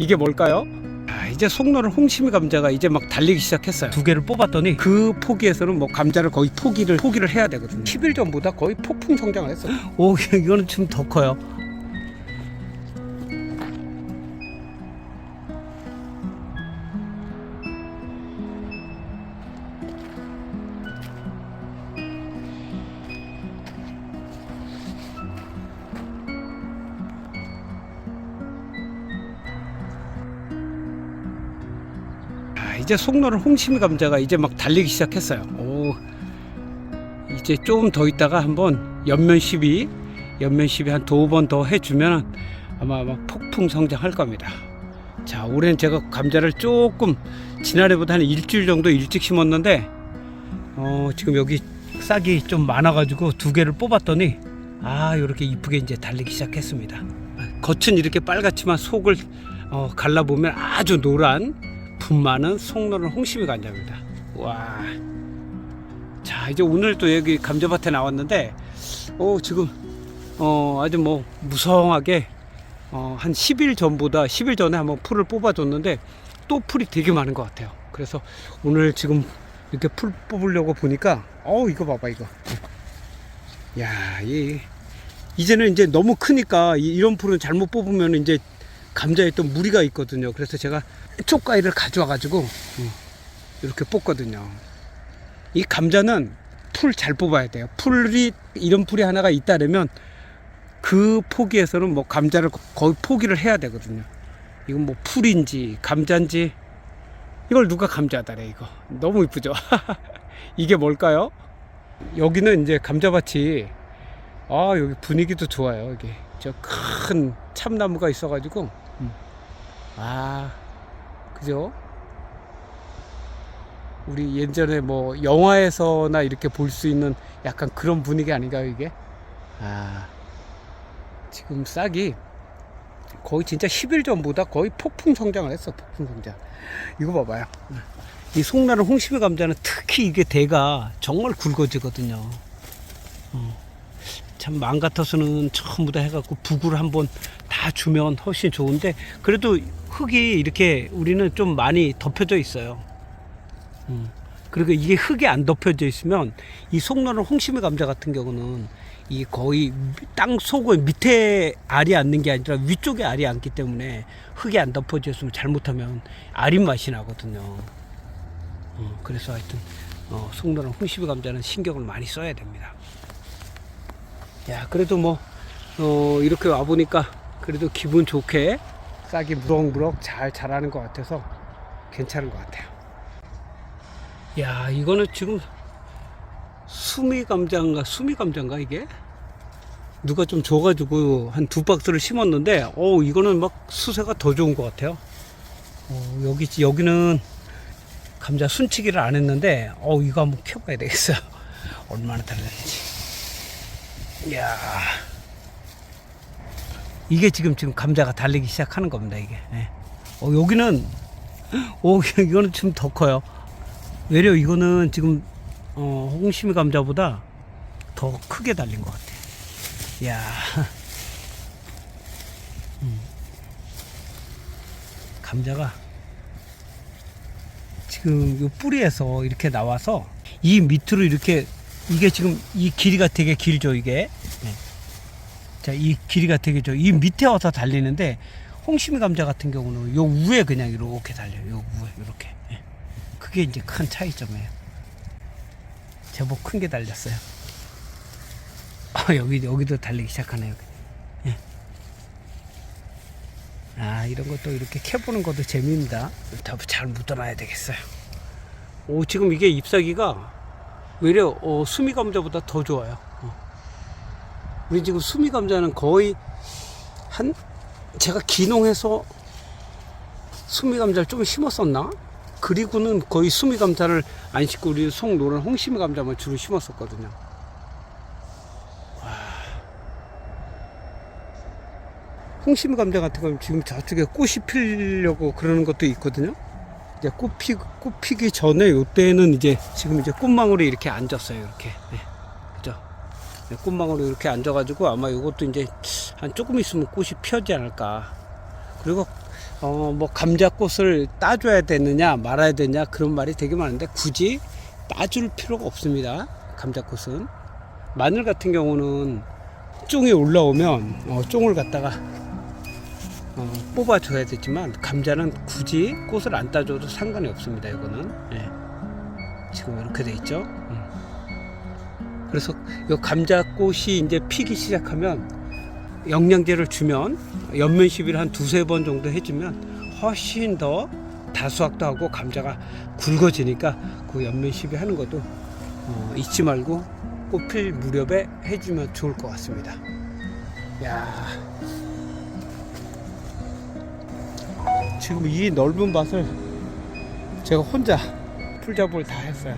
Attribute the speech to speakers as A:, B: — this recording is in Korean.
A: 이게 뭘까요? 아, 이제 속노를 홍심이 감자가 이제 막 달리기 시작했어요. 두 개를 뽑았더니 그 포기에서는 뭐 감자를 거의 포기를 포기를 해야 되거든요. 10일 전보다 거의 폭풍 성장을 했어요. 오, 이거는 좀 더 커요. 아, 이제 속노를 홍심이 감자가 이제 막 달리기 시작했어요. 오, 이제 조금 더 있다가 한번 연면 시비, 연면 시비 한 두 번 더 해주면 아마 막 폭풍 성장할 겁니다. 자, 올해는 제가 감자를 조금 지난해보다 한 일주일 정도 일찍 심었는데, 어, 지금 여기 싹이 좀 많아가지고 두 개를 뽑았더니, 아, 이렇게 이쁘게 이제 달리기 시작했습니다. 겉은 이렇게 빨갛지만 속을 어, 갈라보면 아주 노란 분 많은 송로는 홍심이 감자입니다. 와. 자, 이제 오늘 또 여기 감자밭에 나왔는데, 어, 지금, 어, 아주 뭐, 무성하게, 어, 한 10일 전보다, 10일 전에 한번 풀을 뽑아줬는데, 또 풀이 되게 많은 것 같아요. 그래서 오늘 지금 이렇게 풀 뽑으려고 보니까, 어 이거 봐봐, 이거. 야, 이, 이제는 이제 너무 크니까, 이- 이런 풀은 잘못 뽑으면 이제 감자에 또 무리가 있거든요. 그래서 제가 쪽가위를 가져와 가지고 이렇게 뽑거든요. 이 감자는 풀 잘 뽑아야 돼요. 풀이 이런 풀이 하나가 있다면 그 포기에서는 뭐 감자를 거- 거의 포기를 해야 되거든요. 이건 뭐 풀인지 감자인지 이걸 누가 감자다래 이거 너무 이쁘죠. 이게 뭘까요? 여기는 이제 감자밭이 아 여기 분위기도 좋아요. 여기 저큰 참나무가 있어가지고 음. 아 그죠? 우리 예전에 뭐 영화에서나 이렇게 볼 수 있는 약간 그런 분위기 아닌가요 이게? 아 지금 싹이 거의 진짜 10일 전보다 거의 폭풍 성장을 했어 폭풍 성장 이거 봐봐요 이 송나라 홍시비 감자는 특히 이게 대가 정말 굵어지거든요 어. 참 마음 같아서는 전부 다 해갖고 북을 한번 다 주면 훨씬 좋은데 그래도 흙이 이렇게 우리는 좀 많이 덮여져 있어요 음. 그리고 이게 흙이 안 덮여져 있으면 이 속노는 홍심의 감자 같은 경우는 이 거의 땅 속에 밑에 알이 앉는 게 아니라 위쪽에 알이 앉기 때문에 흙이 안 덮어져 있으면 잘못하면 알인 맛이 나거든요. 어, 그래서 하여튼 어, 속노는 홍심의 감자는 신경을 많이 써야 됩니다. 야 그래도 뭐 어, 이렇게 와 보니까 그래도 기분 좋게 싹이 무럭무럭 잘 자라는 것 같아서 괜찮은 것 같아요. 야 이거는 지금 수미 감자인가? 수미 감자인가 이게? 누가 좀 줘가지고 한 두 박스를 심었는데 어 이거는 막 수세가 더 좋은 것 같아요. 어, 여기 여기는 감자 순치기를 안 했는데 어 이거 한번 켜봐야 되겠어요. 얼마나 달랐는지 이야 이게 지금 지금 감자가 달리기 시작하는 겁니다 이게 예. 어 여기는 오 이거는 좀 더 커요 외려 이거는 지금 어, 홍심이 감자보다 더 크게 달린 것 같아. 야, 음. 감자가 지금 요 뿌리에서 이렇게 나와서 이 밑으로 이렇게 이게 지금 이 길이가 되게 길죠 이게. 네. 자, 이 길이가 되게 죠. 이 밑에 와서 달리는데 홍심이 감자 같은 경우는 요 위에 그냥 이렇게 달려요. 요 위에 이렇게. 예. 그게 이제 큰 차이점이에요. 제법 큰 게 달렸어요. 아, 여기 여기도 달리기 시작하네요. 예. 아 이런 것도 이렇게 캐보는 것도 재미입니다. 다잘 묻어놔야 되겠어요. 오 지금 이게 잎사귀가 외려 어, 수미 감자보다 더 좋아요. 어. 우리 지금 수미 감자는 거의 한 제가 기농해서 수미 감자를 좀 심었었나? 그리고는 거의 수미 감자를 안 심고 우리 송노란 홍심이 감자만 주로 심었었거든요. 와. 홍심이 감자 같은 경우는 지금 저쪽에 꽃이 피려고 그러는 것도 있거든요. 이제 꽃 피, 꽃 피기 전에 요때는 이제 지금 이제 꽃망울이 이렇게 앉았어요. 이렇게. 네. 그죠? 네, 꽃망울이 이렇게 앉아 가지고 아마 요것도 이제 한 조금 있으면 꽃이 피어지 않을까. 그리고 어, 뭐 감자꽃을 따줘야 되느냐 말아야 되냐 그런 말이 되게 많은데 굳이 따줄 필요가 없습니다. 감자꽃은 마늘 같은 경우는 쫑이 올라오면 어, 쫑을 갖다가 어, 뽑아줘야 되지만 감자는 굳이 꽃을 안 따줘도 상관이 없습니다. 이거는 예. 지금 이렇게 돼 있죠. 음. 그래서 이 감자꽃이 이제 피기 시작하면 영양제를 주면 연면 시비를 한 두세 번 정도 해주면 훨씬 더 다수확도 하고 감자가 굵어지니까 그 연면 시비 하는 것도 어, 잊지 말고 꽃필 무렵에 해주면 좋을 것 같습니다. 야 지금 이 넓은 밭을 제가 혼자 풀잡을 다 했어요.